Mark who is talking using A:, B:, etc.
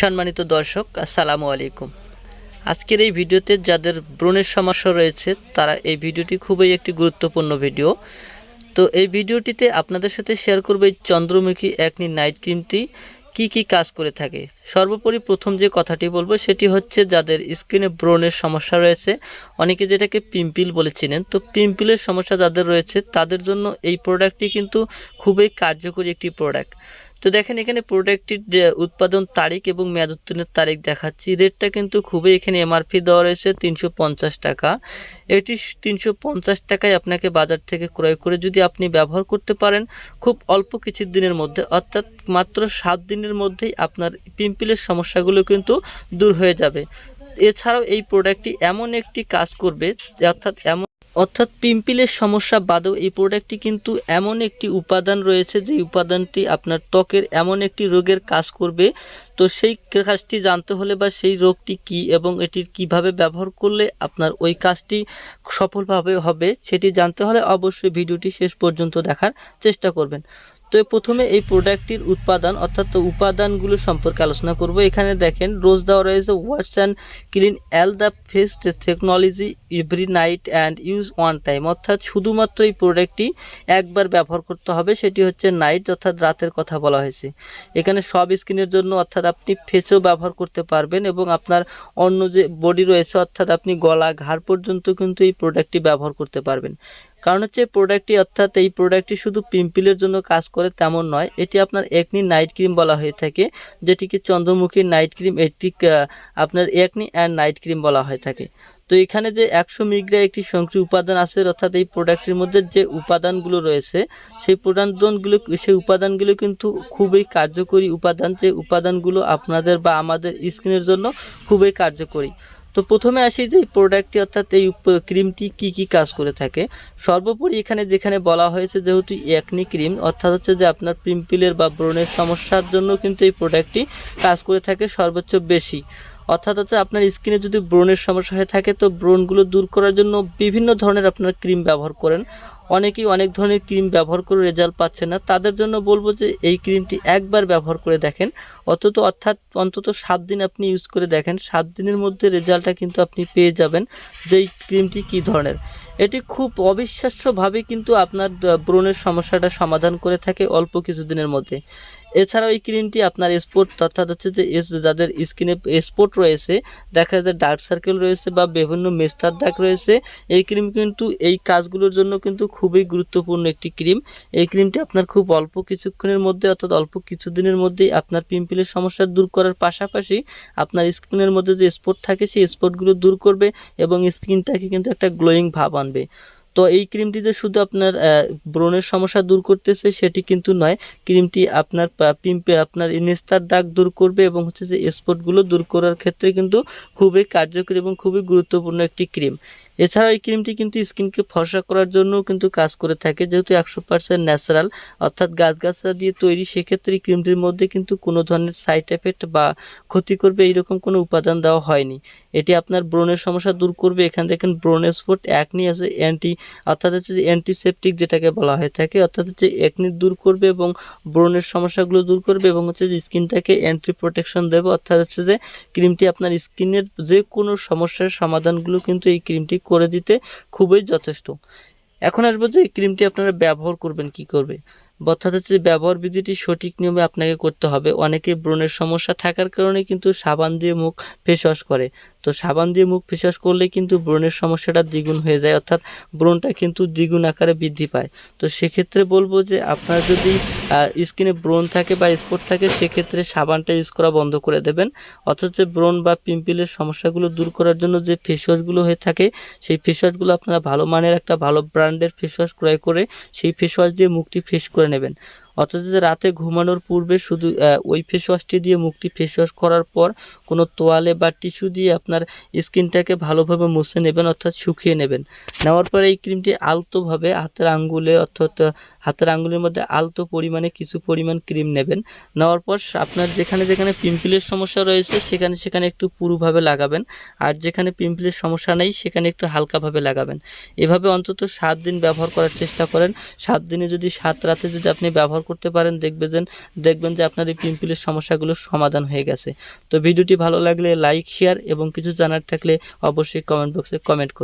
A: সম্মানিত দর্শক, আসসালামু আলাইকুম। আজকের এই ভিডিওতে যাদের ব্রণের সমস্যা রয়েছে, তারা এই ভিডিওটি খুবই একটি গুরুত্বপূর্ণ ভিডিও। তো এই ভিডিওটিতে আপনাদের সাথে শেয়ার করব এই চন্দ্রমুখী একনি নাইট ক্রিমটি কি কি কাজ করে থাকে। সর্বোপরি প্রথম যে কথাটি বলব, সেটি হচ্ছে যাদের স্কিনে ব্রণের সমস্যা রয়েছে, অনেকে যেটাকে পিম্পিল বলে চিনেন। তো পিম্পিলের সমস্যা যাদের রয়েছে, তাদের জন্য এই প্রোডাক্টটি কিন্তু খুবই কার্যকরী একটি প্রোডাক্ট তো দেখেন, এখানে প্রোডাক্টটির উৎপাদন তারিখ এবং মেয়াদ উত্তীর্ণের তারিখ দেখাচ্ছি। রেটটা কিন্তু খুবই এখানে এমআরপি দেওয়া রয়েছে তিনশো পঞ্চাশ টাকা। এটি তিনশো পঞ্চাশ টাকায় আপনাকে বাজার থেকে ক্রয় করে যদি আপনি ব্যবহার করতে পারেন, খুব অল্প কিছু দিনের মধ্যে, অর্থাৎ মাত্র সাত দিনের মধ্যেই আপনার পিম্পিলের সমস্যাগুলো কিন্তু দূর হয়ে যাবে। এছাড়াও এই প্রোডাক্টটি এমন একটি কাজ করবে, অর্থাৎ এমন অর্থাৎ পিম্পিলের সমস্যা বাদেও এই প্রোডাক্টটি কিন্তু এমন একটি উপাদান রয়েছে যে উপাদানটি আপনার ত্বকের এমন একটি রোগের কাজ করবে। তো সেই কাজটি জানতে হলে বা সেই রোগটি কি এবং এটির কীভাবে ব্যবহার করলে আপনার ওই কাজটি সফলভাবে হবে, সেটি জানতে হলে অবশ্যই ভিডিওটি শেষ পর্যন্ত দেখার চেষ্টা করবেন। তো প্রথমে এই প্রোডাক্টটির উৎপাদন, অর্থাৎ উপাদানগুলো সম্পর্কে আলোচনা করব। এখানে দেখেন, রোজ দেওয়া রয়েছে waters and clean all the face technology every night and use one time অর্থাৎ শুধুমাত্র এই প্রোডাক্টটি একবার ব্যবহার করতে হবে, সেটি হচ্ছে নাইট অর্থাৎ রাতের কথা বলা হয়েছে। এখানে সব স্কিনের জন্য, অর্থাৎ আপনি ফেসেও ব্যবহার করতে পারবেন এবং আপনার অন্য যে বডি রয়েছে, অর্থাৎ আপনি গলা, ঘাড় পর্যন্ত কিন্তু এই প্রোডাক্টটি ব্যবহার করতে পারবেন। কারণ হচ্ছে প্রোডাক্টটি অর্থাৎ এই প্রোডাক্টটি শুধু পিম্পিলের জন্য কাজ করে তেমন নয়, এটি আপনার একনি নাইট ক্রিম বলা হয়ে থাকে, যেটিকে চন্দ্রমুখী নাইট ক্রিম এটি আপনার একনি অ্যান্ড নাইট ক্রিম বলা হয়ে থাকে। তো এখানে যে একশো মিগ্রা একটি সক্রিয় উপাদান আছে, অর্থাৎ এই প্রোডাক্টের মধ্যে যে উপাদানগুলো রয়েছে, সেই উপাদানগুলো সেই উপাদানগুলো কিন্তু খুবই কার্যকরী উপাদান, যে উপাদানগুলো আপনাদের বা আমাদের স্কিনের জন্য খুবই কার্যকরী। তো প্রথমে আসি যে এই প্রোডাক্টটি অর্থাৎ এই ক্রিমটি কি কি কাজ করে থাকে। সর্বোপরি এখানে যেখানে বলা হয়েছে যেহেতু একনি ক্রিম অর্থাৎ হচ্ছে যে আপনার পিম্পিলের বা ব্রণের সমস্যার জন্য কিন্তু এই প্রোডাক্টটি কাজ করে থাকে সর্বোচ্চ বেশি। অর্থাৎ হচ্ছে আপনার স্কিনে যদি ব্রণের সমস্যা হয়ে থাকে, তো ব্রণগুলো দূর করার জন্য বিভিন্ন ধরনের আপনার ক্রিম ব্যবহার করেন। অনেকেই অনেক ধরনের ক্রিম ব্যবহার করে রেজাল্ট পাচ্ছে না। তাদের জন্য বলব যে এই ক্রিমটি একবার ব্যবহার করে দেখেন। অন্তত অর্থাৎ অন্তত সাত দিন আপনি ইউজ করে দেখেন। সাত দিনের মধ্যে রেজাল্টটা কিন্তু আপনি পেয়ে যাবেন যে এই ক্রিমটি কী ধরনের। এটি খুব অবিশ্বাস্যভাবে কিন্তু আপনার ব্রণের সমস্যাটা সমাধান করে থাকে অল্প কিছুদিনের মধ্যে। এছাড়াও এই ক্রিমটি আপনার স্পট অর্থাৎ হচ্ছে যে যাদের স্কিনে স্পট রয়েছে, দেখা যায় ডার্ক সার্কেল রয়েছে বা বিভিন্ন মেস্তার দাগ রয়েছে, এই ক্রিম কিন্তু এই কাজগুলোর জন্য কিন্তু খুবই গুরুত্বপূর্ণ একটি ক্রিম। এই ক্রিমটি আপনার খুব অল্প কিছুক্ষণের মধ্যে, অর্থাৎ অল্প কিছুদিনের মধ্যেই আপনার পিম্পলের সমস্যা দূর করার পাশাপাশি আপনার স্কিনের মধ্যে যে স্পট থাকে, সেই স্পটগুলো দূর করবে এবং স্কিনটাকে কিন্তু একটা গ্লোয়িং ভাব আনবে। তো এই ক্রিমটি যে শুধু আপনার ব্রণের সমস্যা দূর করতেছে, সেটি কিন্তু নয়। ক্রিমটি আপনার পিম্পে আপনার ইনেস্তার দাগ দূর করবে এবং হচ্ছে যে স্পটগুলো দূর করার ক্ষেত্রে কিন্তু খুবই কার্যকরী এবং খুবই গুরুত্বপূর্ণ একটি ক্রিম এছাড়াও এই ক্রিমটি কিন্তু স্কিনকে ফর্সা করার জন্যও কিন্তু কাজ করে থাকে, যেহেতু একশো পার্সেন্ট ন্যাচারাল অর্থাৎ গাছগাছরা দিয়ে তৈরি, সেক্ষেত্রে এই ক্রিমটির মধ্যে কিন্তু কোনো ধরনের সাইড এফেক্ট বা ক্ষতি করবে এইরকম কোনো উপাদান দেওয়া হয়নি। এটি আপনার ব্রণের সমস্যা দূর করবে। এখানে দেখেন ব্রণের স্পট একনি আছে অ্যান্টি অর্থাৎ হচ্ছে যে অ্যান্টিসেপটিক যেটাকে বলা হয়ে থাকে, অর্থাৎ হচ্ছে একনি দূর করবে এবং ব্রণের সমস্যাগুলো দূর করবে এবং হচ্ছে যে স্কিনটাকে অ্যান্টি প্রোটেকশন দেবে, অর্থাৎ হচ্ছে যে ক্রিমটি আপনার স্কিনের যে কোনো সমস্যার সমাধানগুলো কিন্তু এই ক্রিমটি করে দিতে খুবই যথেষ্ট। এখন আসব যে ক্রিমটি আপনারা ব্যবহার করবেন কি করবে। যে ব্যবহার বিধিটি সঠিক নিয়মে আপনাকে করতে হবে। অনেকে ব্রণের সমস্যা থাকার কারণে কিন্তু সাবান দিয়ে মুখ ফেস ওয়াশ করে। তো সাবান দিয়ে মুখ ফেস ওয়াশ করলে কিন্তু ব্রণের সমস্যাটা দ্বিগুণ হয়ে যায়, অর্থাৎ ব্রণটা কিন্তু দ্বিগুণ আকারে বৃদ্ধি পায়। তো সেক্ষেত্রে বলব যে আপনার যদি স্কিনে ব্রণ থাকে বা স্পট থাকে, সেক্ষেত্রে সাবানটা ইউজ করা বন্ধ করে দেবেন। যে ব্রণ বা পিম্পলের সমস্যাগুলো দূর করার জন্য যে ফেস ওয়াশগুলো হয়ে থাকে, সেই ফেস ওয়াশগুলো আপনারা ভালো মানের একটা ভালো ব্র্যান্ডের ফেস ওয়াশ ক্রয় করে সেই ফেস ওয়াশ দিয়ে মুখটি ফেস করে নেবেন। অর্থাৎ রাতে ঘুমানোর পূর্বে শুধু ওই ফেস ওয়াশটি দিয়ে মুখটি ফেস ওয়াশ করার পর কোনো তোয়ালে বা টিস্যু দিয়ে আপনার স্কিনটাকে ভালোভাবে মুছে নেবেন অর্থাৎ শুকিয়ে নেবেন। নেওয়ার পরে এই ক্রিমটি আলতোভাবে হাতের আঙ্গুলে অর্থাৎ হাতের আঙ্গুলের মধ্যে আলতো পরিমাণে কিছু পরিমাণ ক্রিম নেবেন। নেওয়ার পর আপনার যেখানে যেখানে পিম্পলের সমস্যা রয়েছে সেখানে সেখানে একটু পুরুভাবে লাগাবেন আর যেখানে পিম্পলের সমস্যা নেই সেখানে একটু হালকাভাবে লাগাবেন। এভাবে অন্তত সাত দিন ব্যবহার করার চেষ্টা করেন। সাত দিনে যদি সাত রাতে যদি আপনি ব্যবহার করতে পারেন, দেখবেন দেখবেন যে আপনার এই পিম্পলের সমস্যাগুলো সমাধান হয়ে গেছে। তো ভিডিওটি ভালো লাগলে লাইক শেয়ার এবং কিছু জানার থাকলে অবশ্যই কমেন্ট বক্সে কমেন্ট করুন।